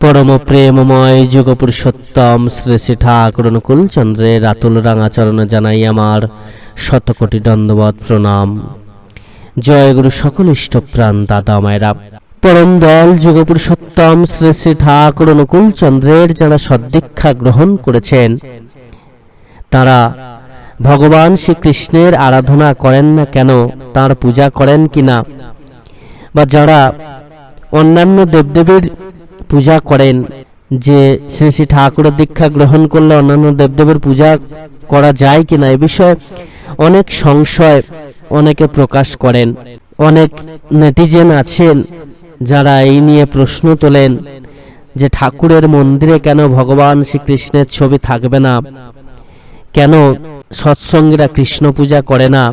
পরম প্রেমময় যুগ পুরুষোত্তম শ্রী শ্রী ঠাকুর চন্দ্রের রাতুল রাঙাচরণে জানাই আমার শতকোটি দণ্ডবত প্রণাম। জয় গুরু সকল ইষ্টপ্রাণ দাদা মায়েরা। পরম দয়াল যুগ পুরুষোত্তম শ্রী শ্রী ঠাকুর চন্দ্রের যারা সদ্দীক্ষা গ্রহণ করেছেন, তারা ভগবান শ্রীকৃষ্ণের আরাধনা করেন না কেন, তার পূজা করেন কিনা, বা যারা অন্যান্য দেবদেবীর পূজা করেন, যে শ্রী শ্রী ঠাকুরের দীক্ষা গ্রহণ করলে অন্যান্য দেবদেবের পূজা করা যায় কিনা এ বিষয়ে অনেক সংশয় অনেকে প্রকাশ করেন। অনেক নেটিজেন আছেন যারা এই নিয়ে প্রশ্ন তোলেন যে ঠাকুরের মন্দিরে কেন ভগবান শ্রীকৃষ্ণের ছবি থাকবে না? কেন সৎসঙ্গীরা কৃষ্ণ পূজা করে না?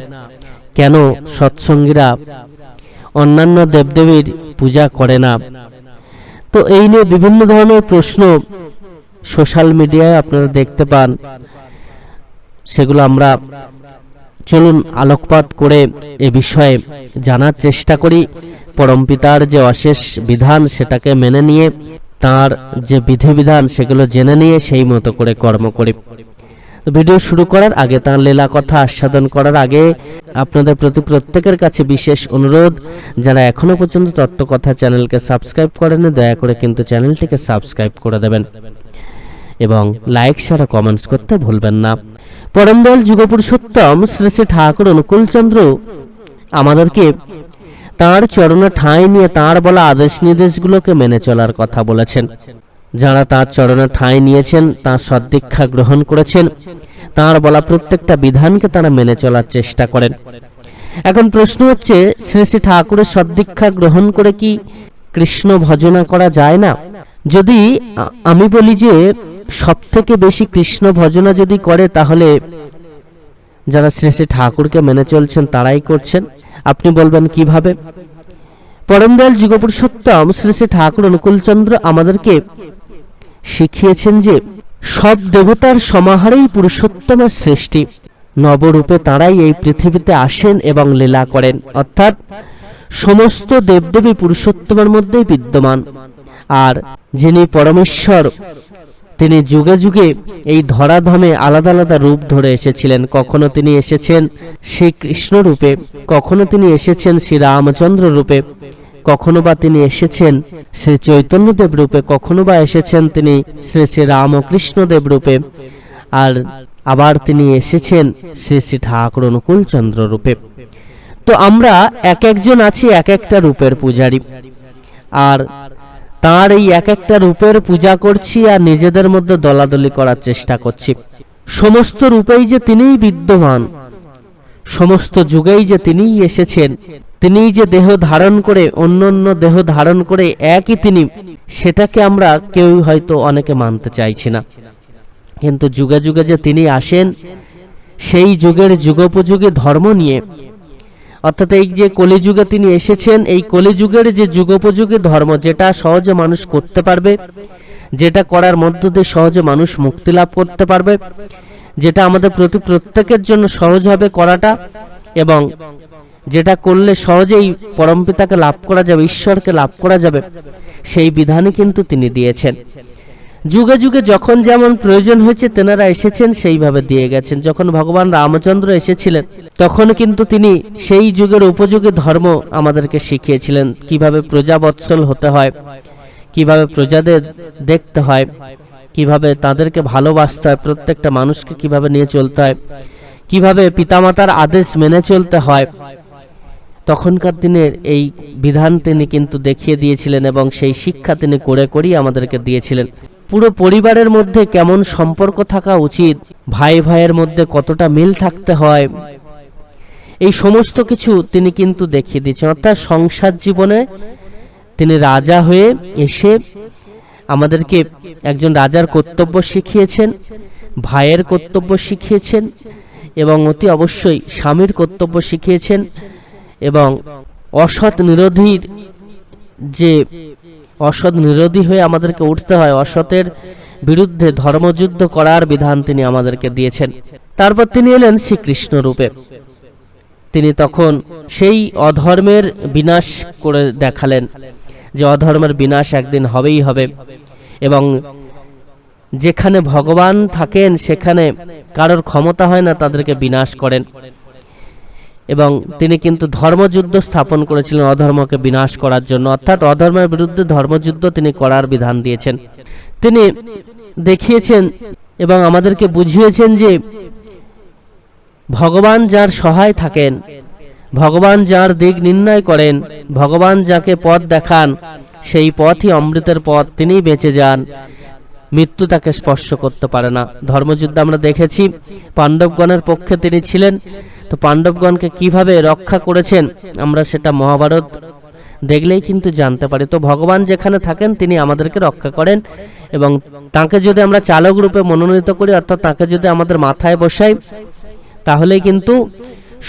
কেন সৎসঙ্গীরা অন্যান্য দেবদেবীর পূজা করে না? তো এই নিয়ে বিভিন্ন ধরনের প্রশ্ন সোশ্যাল মিডিয়ায় আপনারা দেখতে পান। সেগুলো আমরা চলুন আলোকপাত করে এ বিষয়ে জানার চেষ্টা করি। পরমপিতার যে অশেষ বিধান সেটাকে মেনে নিয়ে, তার যে বিধিবিধান সেগুলো জেনে নিয়ে সেই মতো করে কর্ম করি। ভিডিও শুরু করার আগে তার লীলা কথা আস্বাদন করার আগে আপনাদের প্রতি প্রত্যেকের কাছে বিশেষ অনুরোধ। যারা এখনও পর্যন্ত তত্ত্বকথা চ্যানেলকে সাবস্ক্রাইব করেনি দয়া করে কিন্তু চ্যানেলটিকে সাবস্ক্রাইব করে দেবেন। এবং লাইক ও কমেন্টস করতে ভুলবেন না। পরমদয়াল যুগপুরুষোত্তম শ্রী শ্রী ঠাকুর অনুকূলচন্দ্র আমাদেরকে তার চরণে ঠাঁই নিয়ে তার বলা আদেশ নির্দেশগুলোকে মেনে চলার কথা বলেছেন। যারা তার চরণে ঠাঁই নিয়েছেন, তার সদ্দীক্ষা গ্রহণ করেছেন, তার বলা প্রত্যেকটা বিধানকে তারা মেনে চলার চেষ্টা করেন। এখন প্রশ্ন হচ্ছে, শ্রী শ্রী ঠাকুরের সদ্দীক্ষা গ্রহণ করে কি কৃষ্ণ ভজনা করা যায় না? যদি আমি বলি যে সব থেকে বেশি কৃষ্ণ ভজনা যদি করে, তাহলে যারা শ্রী শ্রী ঠাকুরকে মেনে চলছেন, তারাই করছেন। আপনি বলবেন কীভাবে? পরমদয়াল যুগপুরুষোত্তম শ্রী শ্রী ঠাকুর অনুকূলচন্দ্র আমাদেরকে শিখিয়েছেন যে সব দেবতার সমাহারেই পুরুষোত্তমের সৃষ্টি। নবরূপে তারাই এই পৃথিবীতে আসেন এবং লীলা করেন। অর্থাৎ সমস্ত দেবদেবী পুরুষোত্তমের মধ্যেই বিদ্যমান। আর যিনি পরমেশ্বর, তিনি যুগে যুগে এই ধরাধামে আলাদা আলাদা রূপ ধরে এসেছিলেন। কখনো তিনি এসেছেন শ্রী কৃষ্ণ রূপে কখনো তিনি এসেছেন শ্রী রামচন্দ্র রূপে কখনো বা তিনি এসেছেন? শ্রী চৈতন্যদেব রূপে কখনো বা এসেছেন তিনি? শ্রী শ্রী রামকৃষ্ণদেব রূপে। আর আবার তিনি এসেছেন শ্রী শ্রী ঠাকুর অনুকূল চন্দ্র রূপে। তো আমরা এক একজন আছি এক একটা রূপের পূজারী। আর তার এই এক একটা রূপের পূজা করছি আর নিজেদের মধ্যে দলাদলি করার চেষ্টা করছি। সমস্ত রূপেই যে তিনিই বিদ্যমান, সমস্ত যুগেই যে তিনিই এসেছেন তিনিই যে দেহ ধারণ করে, অন্য অন্য দেহ ধারণ করে একই তিনি, সেটাকে আমরা কেউ হয়তো অনেকে মানতে চাইছি না। কিন্তু যুগে যুগে যে তিনি আসেন, সেই যুগের যুগোপযোগী ধর্ম নিয়ে, অর্থাৎ এই যে কলিযুগে তিনি এসেছেন, এই কলিযুগের যে যুগোপযোগী ধর্ম, যেটা সহজে মানুষ করতে পারবে, যেটা করার মধ্য দিয়ে সহজে মানুষ মুক্তি লাভ করতে পারবে, যেটা আমাদের প্রতি প্রত্যেকের জন্য সহজ হবে করাটা এবং যেটা করলে সহজেই পরমপিতাকে লাভ করা যাবে, ঈশ্বরকে লাভ করা যাবে, সেই বিধানই কিন্তু তিনি দিয়েছেন। যুগে যুগে যখন যেমন প্রয়োজন হয়েছে তেনারা এসেছেন, সেইভাবে দিয়ে গেছেন। যখন ভগবান রামচন্দ্র এসেছিলেন, তখন কিন্তু তিনি সেই যুগের উপযোগী ধর্ম আমাদেরকে শিখিয়েছিলেন। কীভাবে প্রজাবৎসল হতে হয়, কীভাবে প্রজাদের দেখতে হয়, কীভাবে তাদেরকে ভালোবাসতে হয়, প্রত্যেকটা মানুষকে কীভাবে নিয়ে চলতে হয়, কীভাবে পিতামাতার আদেশ মেনে চলতে হয় তখনকার দিনের এই বিধান তিনি কিন্তু দেখিয়ে দিয়েছিলেন এবং সেই শিক্ষা তিনি করে করেই আমাদেরকে দিয়েছিলেন। পুরো পরিবারের মধ্যে কেমন সম্পর্ক থাকা উচিত, ভাই ভাইয়ের মধ্যে কতটা মিল থাকতে হয়, এই সমস্ত কিছু তিনি কিন্তু দেখিয়ে দিয়েছেন। অর্থাৎ সংসার জীবনে তিনি রাজা হয়ে এসে আমাদেরকে একজন রাজার কর্তব্য শিখিয়েছেন, ভাইয়ের কর্তব্য শিখিয়েছেন এবং অতি অবশ্যই স্বামীর কর্তব্য শিখিয়েছেন। এবং অসৎ নিরোধীর যে অসৎ নিরোধী হয়ে আমাদেরকে উঠতে হয়, অসতের বিরুদ্ধে ধর্মযুদ্ধ করার বিধান তিনি আমাদেরকে দিয়েছেন। তারপর তিনি এলেন শ্রীকৃষ্ণ রূপে। তিনি তখন সেই অধর্মের বিনাশ করে দেখালেন যে অধর্মের বিনাশ একদিন হবেই হবে এবং যেখানে ভগবান থাকেন, সেখানে কারোর ক্ষমতা হয় না, তাদেরকে বিনাশ করেন। এবং তিনি কিন্তু ধর্মযুদ্ধ স্থাপন করেছিলেন অধর্মকে বিনাশ করার জন্য। অর্থাৎ অধর্মের বিরুদ্ধে ধর্মযুদ্ধ তিনি করার বিধান দিয়েছেন। তিনি দেখিয়েছেন এবং আমাদেরকে বুঝিয়েছেন যে ভগবান যার সহায় থাকেন, ভগবান যার দিক নির্ণয় করেন, ভগবান যাকে পথ দেখান, সেই পথই অমৃতের পথ, তিনিই বেঁচে যান। মৃত্যু তাকে স্পর্শ করতে পারে না। ধর্মযুদ্ধ আমরা দেখেছি। পাণ্ডবগণের পক্ষে তিনি ছিলেন। তো পাণ্ডবগণকে কীভাবে রক্ষা করেছেন আমরা সেটা মহাভারত দেখলেই কিন্তু জানতে পারি। তো ভগবান যেখানে থাকেন, তিনি আমাদেরকে রক্ষা করেন এবং তাকে যদি আমরা চালক রূপে মনোনীত করি, অর্থাৎ তাকে যদি আমাদের মাথায় বসাই, তাহলেই কিন্তু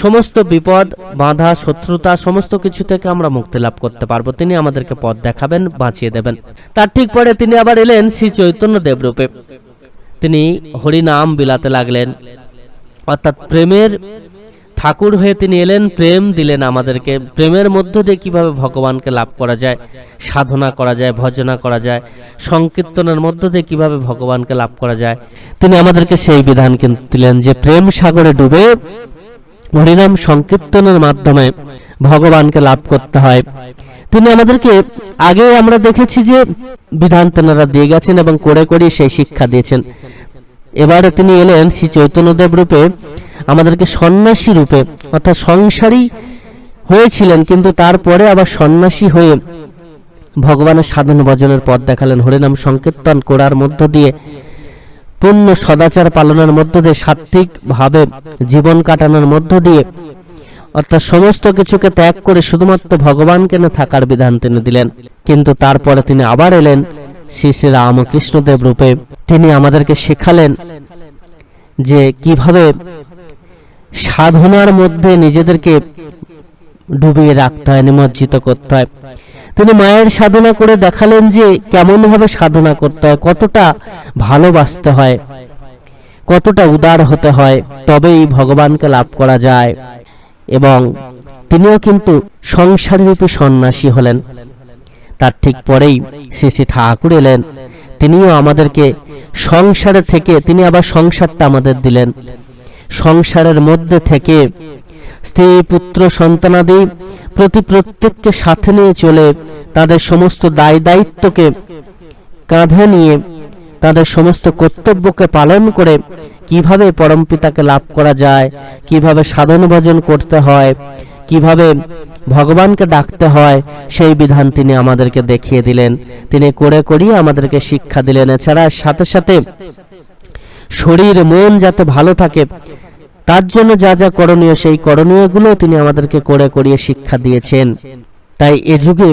সমস্ত বিপদ, বাধা, শত্রুতা, সমস্ত কিছু থেকে আমরা মুক্তি লাভ করতে পারব। তিনি আমাদেরকে পথ দেখাবেন, বাঁচিয়ে দেবেন। তার ঠিক পরে তিনি আবার এলেন শ্রী চৈতন্য দেবরূপে। তিনি হরিনাম বিলাতে লাগলেন। অর্থাৎ প্রেমের ঠাকুর হয়ে তিনি এলেন, প্রেম দিলেন আমাদেরকে। প্রেমের মধ্য দিয়ে কীভাবে ভগবানকে লাভ করা যায়, সাধনা করা যায়, ভজনা করা যায়, সংকীর্তনের মধ্য দিয়ে কীভাবে ভগবানকে লাভ করা যায়। তিনি আমাদেরকে সেই বিধান কিন্তু দিলেন যে প্রেম সাগরে ডুবে হরিনাম সংকীর্তনের মাধ্যমে ভগবানকে লাভ করতে হয়। তিনি আমাদেরকে আগে আমরা দেখেছি যে বিধান তেনারা দিয়ে গেছেন এবং করে করে সেই শিক্ষা দিয়েছেন। এবারে তিনি এলেন শ্রী চৈতন্যদেব রূপে, আমাদেরকে সন্ন্যাসী রূপে, অর্থাৎ সংসারী হয়েছিলেন, কিন্তু তারপরে আবার সন্ন্যাসী হয়ে ভগবানের সাধন ভজনের পথ দেখালেন। হরিনাম সংকীর্তন করার মধ্য দিয়ে পূর্ণ সদাচার পালনের মধ্য দিয়ে সাত্বিকভাবে জীবন কাটানোর মধ্য দিয়ে, অর্থাৎ সমস্ত কিছুকে ত্যাগ করে শুধুমাত্র ভগবানকে না থাকার বিধান তিনি দিলেন। কিন্তু তারপরে তিনি আবার এলেন শ্রী শ্রী রামকৃষ্ণদেব রূপে। তিনি আমাদেরকে শেখালেন যে কীভাবে সাধনার মধ্যে নিজেদেরকে ডুবিয়ে রাখতে হয়, নিমজ্জিত করতে হয়। তিনি মায়ের সাধনা করে দেখালেন যে কেমন ভাবে সাধনা করতে হয়, কতটা ভালোবাসতে হয়, কতটা উদার হতে হয়, তবেই ভগবানকে লাভ করা যায়। এবং তিনিও কিন্তু সংসাররূপী সন্ন্যাসী হলেন। তার ঠিক পরেই শ্রী শ্রী ঠাকুর এলেন। তিনিও আমাদেরকে সংসারে থেকে, তিনি আবার সংসারটা আমাদের দিলেন। সংসারের মধ্যে থেকে স্ত্রী, পুত্র সন্তানাদি প্রতি প্রত্যেককে সাথে নিয়ে চলে তাদের সমস্ত দায় দায়িত্বকে কাঁধে নিয়ে তাদের সমস্ত কর্তব্যকে পালন করে কীভাবে পরমপিতাকে লাভ করা যায়, কীভাবে সাধন ভজন করতে হয়, কীভাবে ভগবানকে ডাকতে হয়, সেই বিধান তিনি আমাদেরকে দেখিয়ে দিলেন। তিনি করে করিয়ে আমাদেরকে শিক্ষা দিলেন। এছাড়া সাথে সাথে শরীর, মন যাতে ভালো থাকে তার জন্য যা যা করণীয় সেই করণীয়গুলো তিনি আমাদেরকে করে করিয়ে শিক্ষা দিয়েছেন। তাই এ যুগে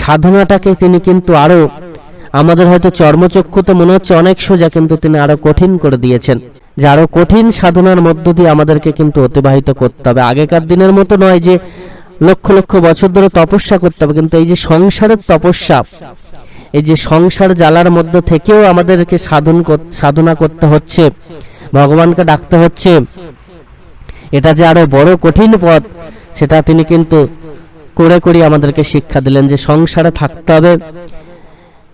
সাধনাটাকে তিনি কিন্তু আরও আমাদের হয়তো চর্মচক্ষুতে মনে হচ্ছে অনেক সোজা, কিন্তু তিনি আরও কঠিন করে দিয়েছেন। যে আরও কঠিন সাধনার মধ্য দিয়ে আমাদেরকে কিন্তু অতিবাহিত করতে হবে। আগেকার দিনের মতো নয় যে লক্ষ লক্ষ বছর ধরে তপস্যা করতে হবে, কিন্তু এই যে সংসারের তপস্যা, এই যে সংসার জ্বালার মধ্য থেকেও আমাদেরকে সাধন সাধনা করতে হচ্ছে, ভগবানকে ডাকতে হচ্ছে এটা যে আরও বড় কঠিন পথ, সেটা তিনি কিন্তু করে করে আমাদেরকে শিক্ষা দিলেন যে সংসারে থাকতে হবে।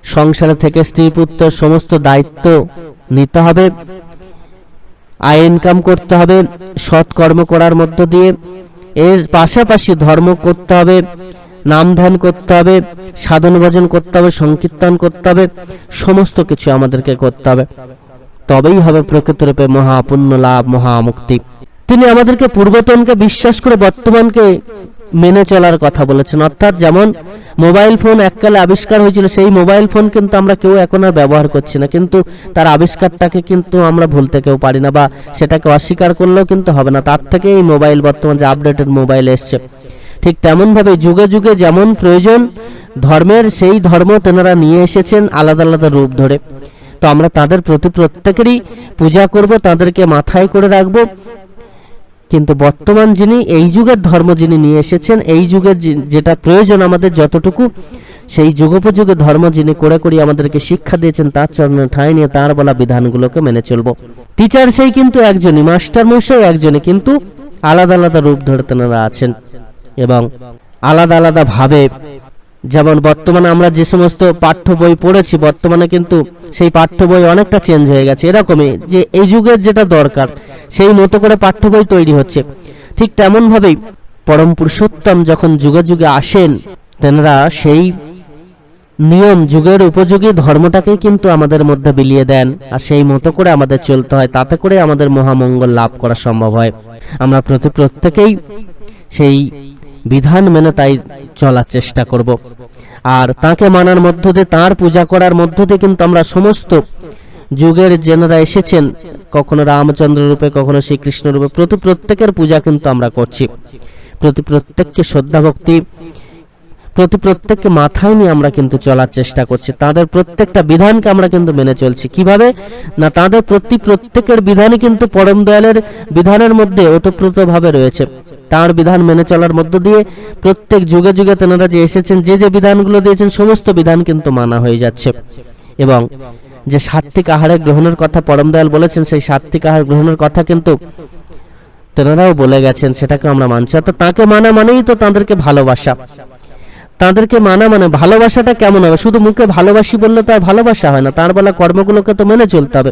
সংসারে থেকে স্ত্রী, পুত্র, সমস্ত দায়িত্ব নিতে হবে। আয় ইনকাম করতে হবে সৎ কর্ম করার মধ্য দিয়ে। এর পাশাপাশি ধর্ম করতে হবে, নাম ধ্যান করতে হবে, সাধন ভজন করতে হবে, সংকীর্তন করতে হবে, সমস্ত কিছু আমাদেরকে করতে হবে। তবেই হবে প্রকৃতরূপে মহাপুণ্য লাভ মহামুক্তি তিনি আমাদেরকে পূর্বতনকে বিশ্বাস করে বর্তমানকে মেনে চলার কথা বলেছেন। অর্থাৎ যেমন মোবাইল ফোন এককালে আবিষ্কার হয়েছিল, সেই মোবাইল ফোন কিন্তু আমরা কেউ এখন আর ব্যবহার করছি না। কিন্তু তার আবিষ্কারটাকে কিন্তু আমরা ভুলতে কেউ পারি না বা সেটাকে অস্বীকার করলেও কিন্তু হবে না। তার থেকে এই মোবাইল বর্তমান যে আপডেটেড মোবাইল এসছে, ঠিক তেমনভাবে যুগে যুগে যেমন প্রয়োজন ধর্মের, সেই ধর্ম তেনারা নিয়ে এসেছেন আলাদা আলাদা রূপ ধরে। তো আমরা তাদের প্রতি প্রত্যেকেরই পূজা করব, তাদেরকে মাথায় করে রাখব। কিন্তু বর্তমান যিনি, এই যুগের ধর্ম যিনি নিয়ে এসেছেন, এই যুগের যেটা প্রয়োজন আমাদের যতটুকু, সেই যুগোপযোগী ধর্ম যিনি করে করি আমাদেরকে শিক্ষা দিয়েছেন, তার চরণে ঠাঁই নিয়ে তার বলা বিধানগুলোকে মেনে চলবো। টিচার সেই কিন্তু একজনই, মাস্টার মশাই একজনই, কিন্তু আলাদা আলাদা রূপ ধরে তেনারা আছেন। এবং আলাদা আলাদা ভাবে যেমন বর্তমানে আমরা যে সমস্ত পাঠ্য বই পড়েছি, বর্তমানে কিন্তু সেই পাঠ্য বই অনেকটা চেঞ্জ হয়ে গেছে। এরকমই যে এই যুগের যেটা দরকার, সেই মতো করে পাঠ্য বই তৈরি হচ্ছে। ঠিক তেমনভাবেই পরম পুরুষোত্তম যখন যুগে যুগে আসেন, তেনারা সেই নিয়ম যুগের উপযোগী ধর্মটাকেই কিন্তু আমাদের মধ্যে বিলিয়ে দেন আর সেই মতো করে আমাদের চলতে হয়, তাতে করে আমাদের মহামঙ্গল লাভ করা সম্ভব হয়। আমরা প্রতি প্রত্যেকেই সেই বিধান মেনে তাই চলার চেষ্টা করব। আর তাকে মানার মধ্য দিয়ে তাঁর পূজা করার মধ্য দিয়ে কিন্তু আমরা সমস্ত যুগের যেনারা এসেছেন। কখনো রামচন্দ্র রূপে, কখনো শ্রীকৃষ্ণ রূপে, প্রতি প্রত্যেকের পূজা কিন্তু আমরা করছি। প্রতি প্রত্যেককে শ্রদ্ধা ভক্তি প্রতি প্রত্যেককে মাথায় নিয়ে আমরা কিন্তু চলার চেষ্টা করছি। তাদের প্রত্যেকটা বিধানকে আমরা কিন্তু মেনে চলছি। কীভাবে? না, তাদের প্রতি প্রত্যেকের বিধানই কিন্তু পরম দয়ালের বিধানের মধ্যে ওতপ্রোতভাবে রয়েছে। তার বিধান মেনে চলার মধ্য দিয়ে প্রত্যেক যুগে যুগে তেনারা যে এসেছেন, যে যে বিধানগুলো দিয়েছেন, সমস্ত বিধান কিন্তু মানা হয়ে যাচ্ছে। এবং যে সাত্বিক আহারে গ্রহণের কথা পরম দয়াল বলেছেন, সেই সাত্বিক আহার গ্রহণের কথা কিন্তু তেনারাও বলে গেছেন, সেটাকে আমরা মানছি। অর্থাৎ তাকে মানা মানেই তো তাদেরকে ভালোবাসা। তাদেরকে মানা মানে ভালোবাসাটা কেমন হবে? শুধু মুখে ভালোবাসি বললে তো আর ভালোবাসা হয় না, তার বলা কর্মগুলোকে তো মেনে চলতে হবে।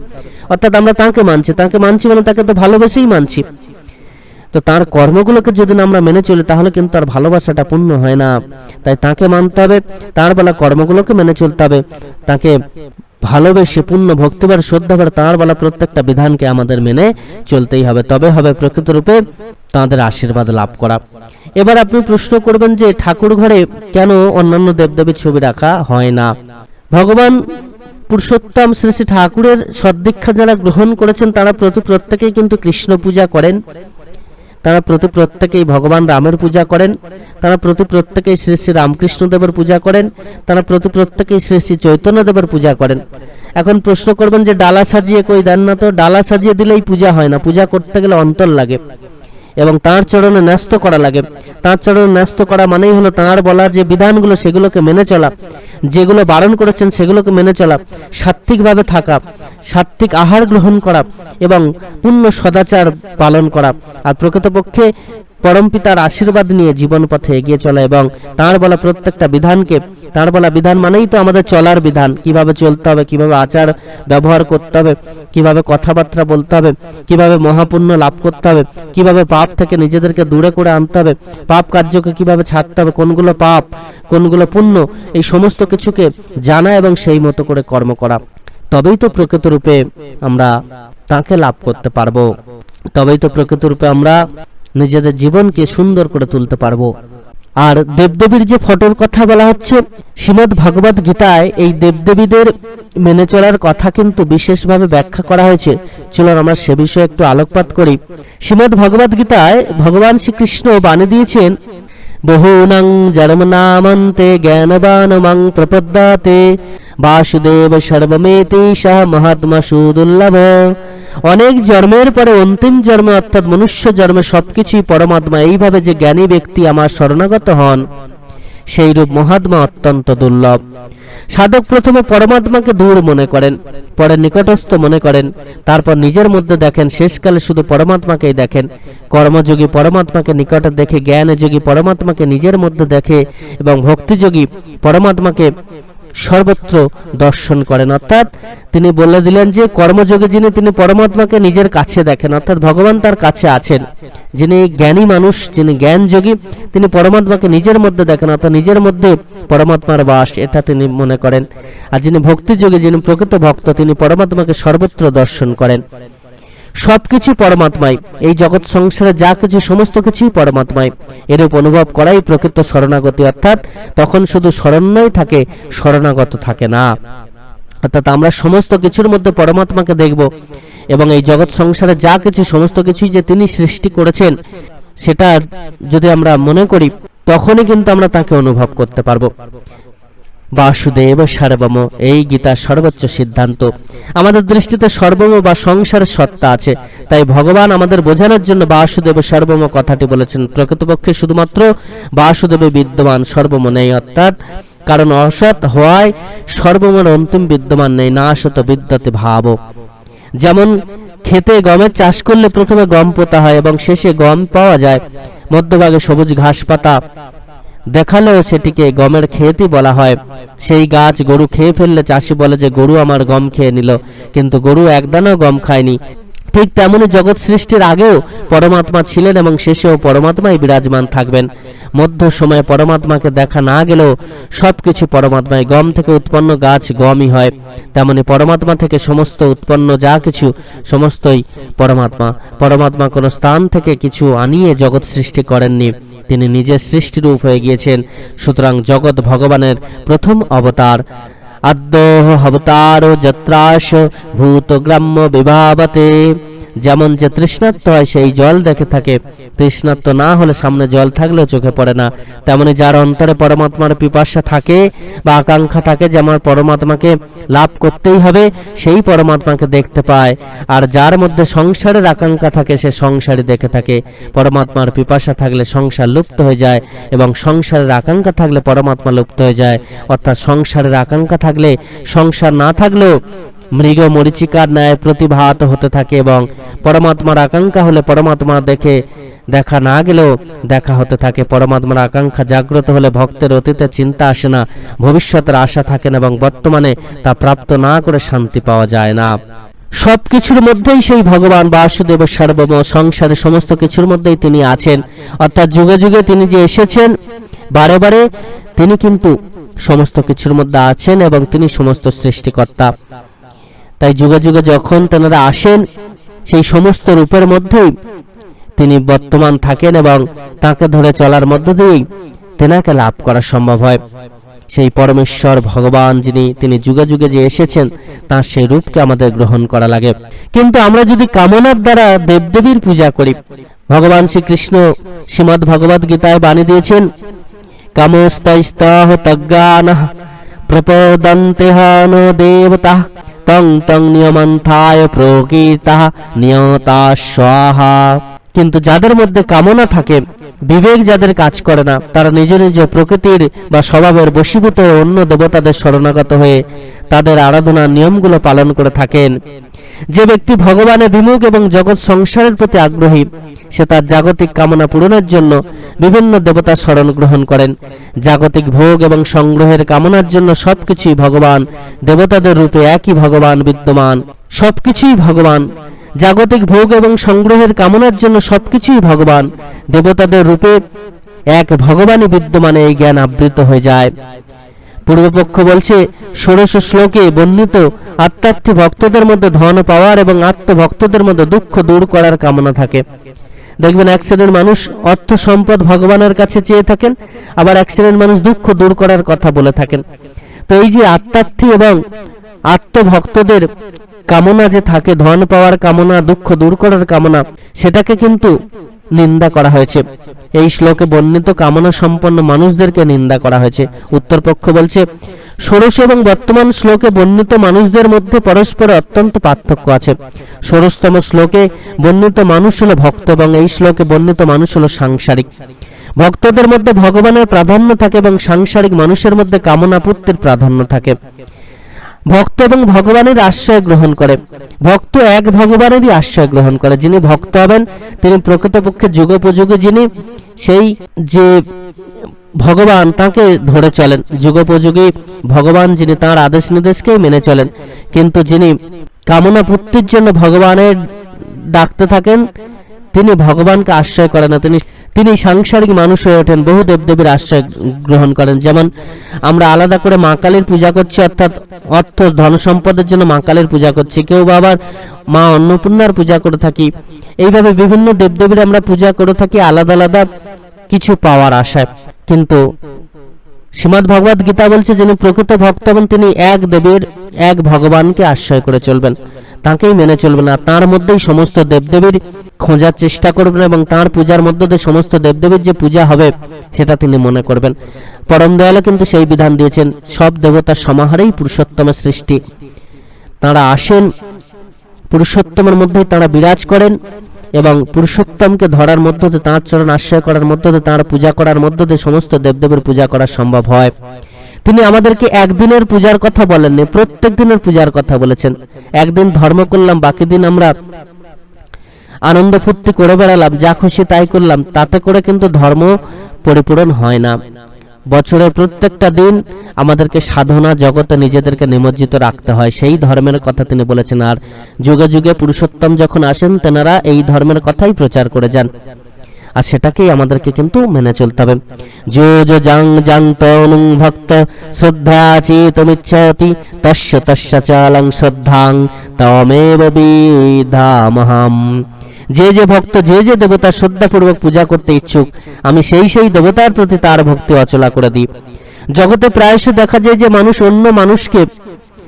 অর্থাৎ আমরা তাকে মানছি তাকে মানছি মানে তাকে তো ভালোবেসেই মানছি। তো তার কর্মগুলোকে যদি আমরা মেনে চলি, তাহলে কিন্তু আর ভালোবাসাটা পূর্ণ হয় না। তাই তাকে মানতে হবে, তার বলা কর্মগুলোকে মেনে চলতে হবে। তাকে ভালোবেসে পূর্ণ ভক্তিবার শ্রদ্ধাবার তাঁর বলা প্রত্যেকটা বিধানকে আমাদের মেনে চলতেই হবে। তবে হবে প্রকৃত রূপে তাঁদের আশীর্বাদ লাভ করা। এবার আপনি প্রশ্ন করবেন যে ঠাকুর ঘরে কেন অন্যান্য দেবদেবীর ছবি রাখা হয় না? ভগবান পুরুষোত্তম শ্রী শ্রী ঠাকুরের সদ্দীক্ষা যারা গ্রহণ করেছেন, তারা প্রতি প্রত্যেকেই কিন্তু কৃষ্ণ পূজা করেন। তারা প্রতি প্রত্যেকেই ভগবান রামের পূজা করেন, তারা প্রতি প্রত্যেকেই শ্রী শ্রী রামকৃষ্ণ দেবের পূজা করেন, তারা প্রতি প্রত্যেকেই শ্রী শ্রী চৈতন্য দেবের পূজা করেন। এখন প্রশ্ন করবেন যে ডালা সাজিয়ে কই দেন না তো? ডালা সাজিয়ে দিলেই পূজা হয় না, পূজা করতে গেলে অন্তর লাগে। এবং তাঁর চরণে ন্যস্ত করা লাগে। তাঁর চরণে ন্যস্ত করা মানেই হলো তাঁর বলা যে বিধানগুলো সেগুলোকে মেনে চলা। যেগুলো বারণ করেছেন সেগুলোকে মেনে চলা। সাত্বিকভাবে থাকা। সাত্বিক আহার গ্রহণ করা এবং পূর্ণ সদাচার পালন করা। আর প্রকৃতপক্ষে পরমপিতার আশীর্বাদ নিয়ে জীবন পথে এগিয়ে চলা এবং তার বলা প্রত্যেকটা বিধানকে, তার বলা বিধান মানেই তো আমাদের চলার বিধান। কীভাবে চলতে হবে, কীভাবে আচার ব্যবহার করতে হবে, কীভাবে কথাবার্তা বলতে হবে, কীভাবে মহাপুণ্য লাভ করতে হবে, কীভাবে পাপ থেকে নিজেদেরকে দূরে করে আনতে হবে, পাপ কার্যকে কীভাবে ছাড়তে হবে, কোনগুলো পাপ, কোনগুলো পুণ্য, এই সমস্ত কিছুকে জানা এবং সেই মতো করে কর্ম করা। তবেই তো প্রকৃত রূপে আমরা তাকে লাভ করতে পারব। তবেই তো প্রকৃত রূপে আমরা নিজেদের জীবনকে সুন্দর করে তুলতে পারব। আর দেবদেবীর যে ফটোর কথা বলা হচ্ছে, শ্রীমদ ভগবত গীতায় এই দেবদেবীদের মেনে চলার কথা কিন্তু বিশেষভাবে ব্যাখ্যা করা হয়েছে। চলুন আমরা সে বিষয়ে একটু আলোকপাত করি। শ্রীমদ ভগবত গীতায় ভগবান শ্রীকৃষ্ণ বাণী দিয়েছেন, বহূনাং জন্মনামন্তে জ্ঞানবানমং প্রপদ্যাতে, বাসুদেব সর্বমেতি সহ মহাত্মা সুদুর্লভ অনেক জন্মের পরে অন্তিম জন্মে অর্থাৎ মনুষ্য জন্মে সবকিছুই পরমাত্মা। এইভাবে যে জ্ঞানী ব্যক্তি আমার শরণাগত হন সেই রূপ মহাত্মা অত্যন্ত দুর্লভ। সাধক প্রথমে পরমাত্মাকে দূর মনে করেন, পরে নিকটস্থ মনে করেন, তারপর নিজের মধ্যে দেখেন, শেষকালে শুধু পরমাত্মাকেই দেখেন। কর্মযোগী পরমাত্মাকে নিকটে দেখে, জ্ঞানযোগী পরমাত্মাকে নিজের মধ্যে দেখে এবং ভক্তিযোগী পরমাত্মাকে সর্বত্র দর্শন করেন। অর্থাৎ তিনি বলে দিলেন যে, কর্মযোগে যিনি, তিনি পরমাত্মাকে নিজের কাছে দেখেন। অর্থাৎ ভগবান তার কাছে আছেন। যিনি জ্ঞানী মানুষ, যিনি জ্ঞানযোগী, তিনি পরমাত্মাকে নিজের মধ্যে দেখেন। অর্থাৎ নিজের মধ্যে পরমাত্মার বাস, এটা তিনি মনে করেন। আর যিনি ভক্তিযোগে, যিনি প্রকৃত ভক্ত, তিনি পরমাত্মাকে সর্বত্র দর্শন করেন। সবকিছু পরমাত্মাই। এই জগৎ সংসারে যা কিছু, সমস্ত কিছুই পরমাত্মাই। এরূপ অনুভব করাই প্রকৃত শরণাগতি, অর্থাৎ তখন শুধু শরণ্যই থাকে, শরণাগত থাকে না। অর্থাৎ আমরা সমস্ত কিছুর মধ্যে পরমাত্মাকে দেখব এবং এই জগৎ সংসারে যা কিছু, সমস্ত কিছুই যে তিনি সৃষ্টি করেছেন, সেটা যদি আমরা মনে করি, তখনই কিন্তু আমরা তাকে অনুভব করতে পারব। বাসুদেব সার্বম, এই গীতার সর্বোচ্চ সিদ্ধান্ত। আমাদের দৃষ্টিতে সর্বম বা সংসারের সত্তা আছে, তাই ভগবান আমাদের বোঝানোর জন্য বাসুদেব সর্বম কথাটি বলেছেন। প্রকৃতপক্ষে শুধুমাত্র বাসুদেবে বিদ্যমান, সর্বম নেই, অর্থাৎ কারণ অসৎ হওয়ায় সর্বমন অন্তিম বিদ্যমান নেই না আসত বিদ্যতে ভাব। যেমন খেতে গমের চাষ করলে প্রথমে গম পোতা হয় এবং শেষে গম পাওয়া যায়, মধ্যভাগে সবুজ ঘাস পাতা দেখালেও সেটিকে গমের ক্ষেতই বলা হয়। সেই গাছ গরু খেয়ে ফেললে চাষি বলে যে, গরু আমার গম খেয়ে নিল। কিন্তু গরু একদানাও গম খায়নি। ঠিক তেমনি জগৎ সৃষ্টির আগেও পরমাত্মা ছিলেন এবং শেষেও পরমাত্মাই বিরাজমান থাকবেন। মধ্য সময়ে পরমাত্মাকে দেখা না গেলেও সব কিছু পরমাত্মায়। গম থেকে উৎপন্ন গাছ গমই হয়। তেমনি পরমাত্মা থেকে সমস্ত উৎপন্ন যা কিছু, সমস্তই পরমাত্মা। পরমাত্মা কোনো স্থান থেকে কিছু আনিয়ে জগৎ সৃষ্টি করেননি। তিনি নিজের সৃষ্টিরূপ হয়ে গিয়েছেন। সুতরাং জগৎ ভগবানের প্রথম অবতার। আদ্য অবতার যত্রাস ভূতগ্রাম্য বিভাবতে। যেমন যে তৃষ্ণার্ত হয় সেই জল দেখে থাকে। তৃষ্ণার্ত না হলে সামনে জল থাকলেও চোখে পড়ে না। তেমনি যার অন্তরে পরমাত্মার পিপাসা থাকে বা আকাঙ্ক্ষা থাকে যে আমার পরমাত্মাকে লাভ করতেই হবে, সেই পরমাত্মাকে দেখতে পায়। আর যার মধ্যে সংসারের আকাঙ্ক্ষা থাকে সে সংসারই দেখে থাকে। পরমাত্মার পিপাসা থাকলে সংসার লুপ্ত হয়ে যায় এবং সংসারের আকাঙ্ক্ষা থাকলে পরমাত্মা লুপ্ত হয়ে যায়। অর্থাৎ সংসারের আকাঙ্ক্ষা থাকলে, সংসার না থাকলেও মৃগ মরিচিকার ন্যায় প্রতিভাত হতে থাকে এবং পরমাত্মার আকাঙ্ক্ষা হলে পরমাত্মা দেখে দেখা না গেলেও দেখা হতে থাকে। পরমাত্মার আকাঙ্ক্ষা জাগ্রত হলে ভক্তের অতীতে চিন্তা আসে না, ভবিষ্যতের আশা থাকে না এবং বর্তমানে তা প্রাপ্ত না করে শান্তি পাওয়া যায় না। সব কিছুর মধ্যেই সেই ভগবান বাসুদেব সার্বভৌম সংসারে সমস্ত কিছুর মধ্যেই তিনি আছেন। অর্থাৎ যুগে যুগে তিনি যে এসেছেন, বারে বারে তিনি কিন্তু সমস্ত কিছুর মধ্যে আছেন এবং তিনি সমস্ত সৃষ্টিকর্তা। তাই যুগে যুগে যখন তেনারা আসেন, সেই সমস্ত রূপের মধ্যেই তিনি বর্তমান থাকেন এবং তাকে ধরে চলার মধ্য দিয়েই তেনাকে লাভ করা সম্ভব হয়। সেই পরমেশ্বর ভগবান যিনি, তিনি যুগে যুগে যে এসেছেন, তার সেই রূপকে আমাদের গ্রহণ করা লাগে। কিন্তু আমরা যদি কামনার দ্বারা দেবদেবীর পূজা করি, ভগবান শ্রীকৃষ্ণ শ্রীমদ্ ভগবদ গীতায় বাণী দিয়েছেন কামস্তৈস্তহ তজ্ঞান প্রপদন্তে দেবতা তং তং নিয়মন্থায় প্রকৃতা নিয়তা স্বাহা কিন্তু যাদের মধ্যে কামনা থাকে, বিবেক যাদের কাজ করে না, তারা নিজ নিজ প্রকৃতির বা স্বভাবের বশীভূত অন্য দেবতাদের শরণাগত হয়ে তাদের আরাধনার নিয়মগুলো পালন করে থাকেন। যে ব্যক্তি ভগবানের বিমুখ এবং জগৎ সংসারের প্রতি আগ্রহী, সে তার জাগতিক কামনা পূরণের জন্য বিভিন্ন দেবতা শরণ গ্রহণ করেন। জাগতিক ভোগ এবং সংগ্রহের কামনার জন্য সবকিছুই ভগবান দেবতাদের রূপে একই ভগবান বিদ্যমান। সবকিছুই ভগবান। জাগতিক ভোগ এবং সংগ্রহের কামনার জন্য সবকিছুই ভগবান। দেবতাদের রূপে এক ভগবানই বিদ্যমানে, এই জ্ঞান আবৃত হয়ে যায়। পূর্বপক্ষ বলছে, ষোড়শ শ্লোকে বর্ণিত আত্মার্থী ভক্তদের মধ্যে ধন পাওয়ার এবং আত্মভক্তদের মধ্যে দুঃখ দূর করার কামনা থাকে। দেখবেন এক শ্রেণির মানুষ অর্থ সম্পদ ভগবানের কাছে চেয়ে থাকেন, আবার এক শ্রেণির মানুষ দুঃখ দূর করার কথা বলে থাকেন। তো এই যে আত্মার্থী এবং আত্মভক্তদের কামনা যে থাকে, ধন পাওয়ার কামনা, দুঃখ দূর করার কামনা, সেটাকে কিন্তু নিন্দা করা হয়েছে। এই শ্লোকে বর্ণিত কামনা সম্পন্ন মানুষদেরকে নিন্দা করা হয়েছে। উত্তরপক্ষ বলছে, ষোড়শ এবং বর্তমান শ্লোকে বর্ণিত মানুষদের মধ্যে পরস্পর অত্যন্ত পার্থক্য আছে। ষোড়শতম শ্লোকে বর্ণিত মানুষ হলো ভক্ত এবং এই শ্লোকে বর্ণিত মানুষ হলো সাংসারিক। ভক্তদের মধ্যে ভগবানের প্রাধান্য থাকে এবং সাংসারিক মানুষের মধ্যে কামনাপূর্তির প্রাধান্য থাকে। ভক্ত এবং ভগবানের আশ্রয় গ্রহণ করে। ভক্ত এক ভগবানেরই আশ্রয় গ্রহণ করে। যিনি ভক্ত হবেন, তিনি প্রকৃতপক্ষে যুগোপযোগী যিনি, সেই যে ভগবান, তাকে ধরে চলেন। যুগোপযোগী ভগবান যিনি, তার আদেশ নির্দেশকেই মেনে চলেন। কিন্তু যিনি কামনা পূর্তির জন্য ভগবানের ডাকতে থাকেন, তিনি ভগবানকে আশ্রয় করেন না। তিনি তিনি সাংসারিক মানুষ হয়ে ওঠেন। বহু দেবদেবীর আশ্রয় গ্রহণ করেন। যেমন আমরা আলাদা করে মা কালীর পূজা করছি, অর্থাৎ অর্থ ধন সম্পদের জন্য মা কালীর পূজা করছি। কেউ বা আবার মা অন্নপূর্ণার পূজা করে থাকি। এইভাবে বিভিন্ন দেবদেবীর আমরা পূজা করে থাকি আলাদা আলাদা কিছু পাওয়ার আশায়। কিন্তু শ্রীমদ ভগবত গীতা বলছে, যিনি প্রকৃত ভক্ত এবং তিনি এক দেবীর, এক ভগবানকে আশ্রয় করে চলবেন। তাকেই মেনে চলবেন না। তার মধ্যেই সমস্ত দেবদেবীর খোঁজার চেষ্টা করবেন এবং তার পূজার মধ্যে দিয়ে সমস্ত দেবদেবীর যে পূজা হবে, সেটা তিনি মনে করবেন। পরম দয়ালে কিন্তু সেই বিধান দিয়েছেন, সব দেবতার সমাহারেই পুরুষোত্তমের সৃষ্টি। তারা আসেন, পুরুষোত্তমের মধ্যেই তারা বিরাজ করেন এবং পুরুষোত্তমকে ধরার মধ্য দিয়ে, তাঁর চরণ আশ্রয় করার মধ্য দিয়ে, তাঁর পূজা করার মধ্য দিয়ে সমস্ত দেবদেবের পূজা করা সম্ভব হয়। তিনি আমাদেরকে একদিনের পূজার কথা বলেননি, প্রত্যেক দিনের পূজার কথা বলেছেন। একদিন ধর্ম করলাম, বাকি দিন আমরা আনন্দ ফুর্তি করে বেড়ালাম, যা খুশি তাই করলাম, তাতে করে কিন্তু ধর্ম পরিপূরণ হয় না। বছরের প্রত্যেকটা দিন আমাদেরকে সাধনা জগতে নিজেদেরকে নিমজ্জিত রাখতে হয়, সেই ধর্মের কথা তিনি বলেছেন। আর যুগে যুগে পুরুষোত্তম যখন আসেন, তেনারা এই ধর্মের কথাই প্রচার করে যান। আর সেটাকেই আমাদেরকে কিন্তু মেনে চলতে হবে। যো যো জাং জাং তনুং ভক্ত শ্রদ্ধা চেতমিচ্ছতি তস্য তস্য চালং শ্রদ্ধাং তমেব বিধামহাম। যে যে ভক্ত, যে যে দেবতার শ্রদ্ধাপূর্বক পূজা করতে ইচ্ছুক, আমি সেই সেই দেবতার প্রতি তার ভক্তি অচলা করে দিই। জগতে প্রায়শ দেখা যায় যে মানুষ অন্য মানুষকে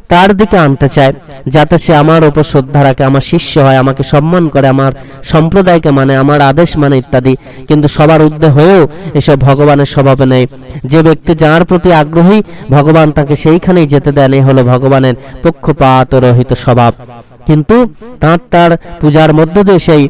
তার দিকে আনতে চায়, যাতে সে আমার ওপর শ্রদ্ধা রাখে, আমার শিষ্য হয়, আমাকে সম্মান করে, আমার সম্প্রদায়কে মানে আমার আদেশ মানে ইত্যাদি। কিন্তু সবার উদ্দে হয়েও এসব ভগবানের স্বভাবে নেই। যে ব্যক্তি যার প্রতি আগ্রহী, ভগবান তাকে সেইখানেই যেতে দেন এই হলো ভগবানের পক্ষপাত রহিত স্বভাব। কিন্তু তাঁর, তার পূজার মধ্য দিয়ে সেই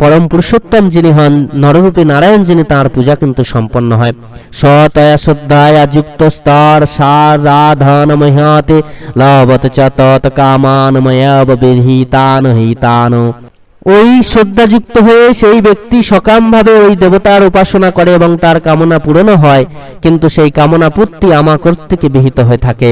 পরম পুরুষোত্তম যিনি হন, নররূপী নারায়ণ যিনি তাঁর পূজা কিন্তু সম্পন্ন হয়। সতয়া শ্রদ্ধায়া যুক্ত স্তর সারাধন মহাতে লবত চ তত কামান বিহিতান হিতান। ওই শ্রদ্ধাযুক্ত হয়ে সেই ব্যক্তি সকামভাবে ওই দেবতার উপাসনা করে এবং তার কামনা পূরণ হয়, কিন্তু সেই কামনা পূর্তি আমা কর্তৃকে বিহিত হয়ে থাকে।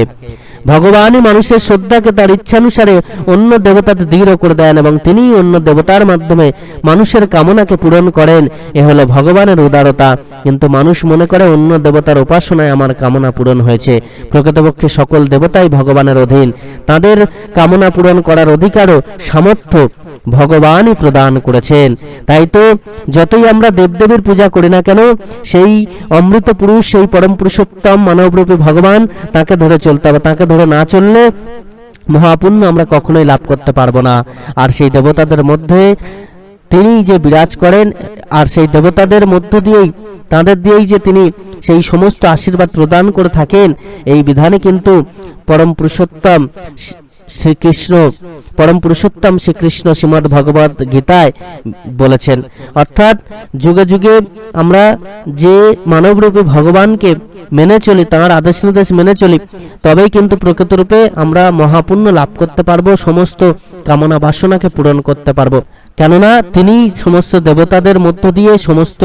ভগবানই মানুষের শ্রদ্ধাকে তার ইচ্ছানুসারে অন্য দেবতাতে দৃঢ় করে দেন এবং তিনি অন্য দেবতার মাধ্যমে মানুষের কামনাকে পূরণ করেন। এ হলো ভগবানের উদারতা। কিন্তু মানুষ মনে করে অন্য দেবতার উপাসনায় আমার কামনা পূরণ হয়েছে। প্রকৃতপক্ষে সকল দেবতাই ভগবানের অধীন। তাদের কামনা পূরণ করার অধিকারও, সামর্থ্য ভগবানই প্রদান করেছেন। তাই তো যতই আমরা দেবদেবীর পূজা করি না কেন, সেই অমৃত পুরুষ, সেই পরম পুরুষোত্তম মানবরূপী ভগবান তাকে ধরে চলতে হবে, তাকে ধরে না চললে মহাপুণ্য আমরা কখনোই লাভ করতে পারব না। আর সেই দেবতাদের মধ্যে তিনি যে বিরাজ করেন, আর সেই দেবতাদের মধ্য দিয়েই, তাদের দিয়েই যে তিনি সেই সমস্ত আশীর্বাদ প্রদান করে থাকেন, এই বিধানে কিন্তু পরম পুরুষোত্তম শ্রীকৃষ্ণ, পরম পুরুষোত্তম শ্রীকৃষ্ণ শ্রীমদ ভগবত গীতায় বলেছেন। অর্থাৎ যুগে যুগে আমরা যে মানবরূপী ভগবানকে মেনে চলি, তাঁর আদেশ নির্দেশ মেনে চলি, তবেই কিন্তু প্রকৃতরূপে আমরা মহাপুণ্য লাভ করতে পারব, সমস্ত কামনা বাসনাকে পূরণ করতে পারব। কেননা তিনি সমস্ত দেবতাদের মধ্য দিয়ে সমস্ত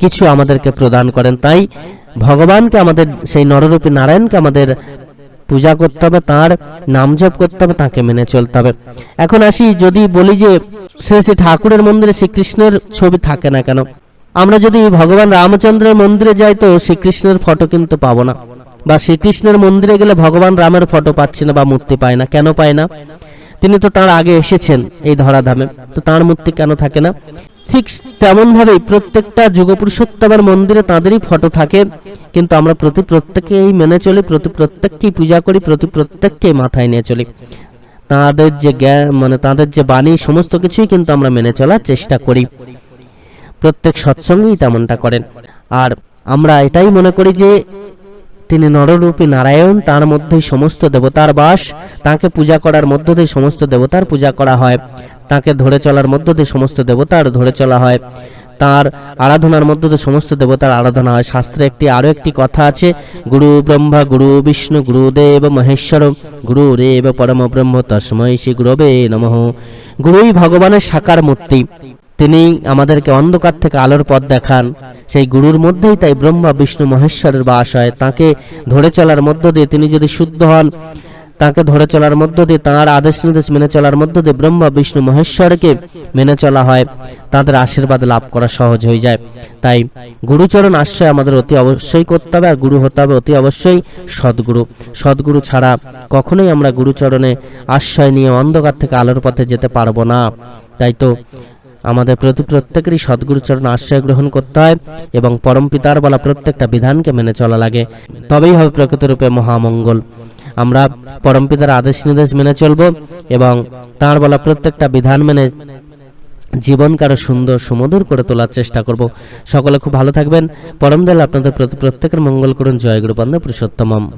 কিছু আমাদেরকে প্রদান করেন। তাই ভগবানকে আমাদের, সেই নররূপী নারায়ণকে আমাদের পূজা করতে হবে, তার নাম জপ করতে হবে, তাকে মেনে চলতে হবে। এখন আসি, যদি বলি যে শ্রী শ্রী ঠাকুরের মন্দিরে শ্রীকৃষ্ণের ছবি থাকে না কেন? আমরা যদি ভগবান রামচন্দ্রের মন্দিরে যাই তো শ্রীকৃষ্ণের ফটো কিন্তু পাবো না। বা শ্রীকৃষ্ণের মন্দিরে গেলে ভগবান রামের ফটো পাচ্ছি না বা মূর্তি পায় না। কেন পায় না? তিনি তো তার আগে এসেছেন এই ধরাধামে। তো তার মূর্তি কেন থাকে না? ঠিক তেমন ভাবেই প্রত্যেকটা যুগপুরুষোত্তমের মন্দিরে তাদেরই ফটো থাকে। কিন্তু আমরা প্রতি প্রত্যেককেই মেনে চলি, প্রতি প্রত্যেককেই পূজা করি, প্রতি প্রত্যেককেই মাথায় নিয়ে চলি। তাদের যে জ্ঞান মানে তাদের যে বাণী, সমস্ত কিছুই কিন্তু আমরা মেনে চলার চেষ্টা করি। প্রত্যেক সৎসঙ্গেই তেমনটা করেন। আর আমরা এটাই মনে করি যে, তিনি নররূপী নারায়ণ, তার মধ্যেই সমস্ত দেবতার বাস, তাকে পূজা করার মধ্য দিয়ে সমস্ত দেবতার পূজা করা হয়। তাকে ধরে চলার মধ্য দিয়ে সমস্ত দেবতার ধরে চলা হয়। তার আরাধনার মধ্য দিয়ে সমস্ত দেবতার আরাধনা হয়। শাস্ত্রে একটি, আরও একটি কথা আছে, গুরু ব্রহ্মা, গুরু বিষ্ণু গুরুদেব মহেশ্বর, গুরু রেব পরম ব্রহ্ম, তস্মৈ শ্রী গুরবে নমঃ। গুরুই ভগবানের সাকার মূর্তি। তিনি আমাদেরকে অন্ধকার থেকে আলোর পথ দেখান। সেই গুরুর মধ্যেই তাই ব্রহ্মা, বিষ্ণু, মহেশ্বরের বাস হয়। তাকে ধরে চলার মধ্য দিয়ে তিনি যদি শুদ্ধ হন তাকে ধরে চলার মধ্য দিয়ে, তাঁর আদেশ নির্দেশ মেনে চলার মধ্য দিয়ে ব্রহ্মা, বিষ্ণু, মহেশ্বরকে মেনে চলা হয়। তাদের আশীর্বাদ লাভ করা সহজ হয়ে যায়। তাই গুরুচরণ আশ্রয় আমাদের অতি অবশ্যই করতে হবে, আর গুরু হতে হবে অতি অবশ্যই সদ্গুরু। সদ্গুরু ছাড়া কখনোই আমরা গুরুচরণে আশ্রয় নিয়ে অন্ধকার থেকে আলোর পথে যেতে পারব না। তাই তো আমাদের প্রতি প্রত্যেকেরই সদ্গুরুচরণ আশ্রয় গ্রহণ করতে হয় এবং পরম পিতার বলা প্রত্যেকটা বিধানকে মেনে চলা লাগে। তবেই হবে প্রকৃতরূপে মহামঙ্গল। আমরা পরমপিতার আদেশ নির্দেশ মেনে চলব এবং তাঁর বলা প্রত্যেকটা বিধান মেনে জীবনকে আরও সুন্দর সুমধুর করে তোলার চেষ্টা করব। সকলে খুব ভালো থাকবেন। পরম দয়াল আপনাদের প্রত্যেকের মঙ্গল করুন। জয় গুরুপান্ধ পুরুষোত্তমম।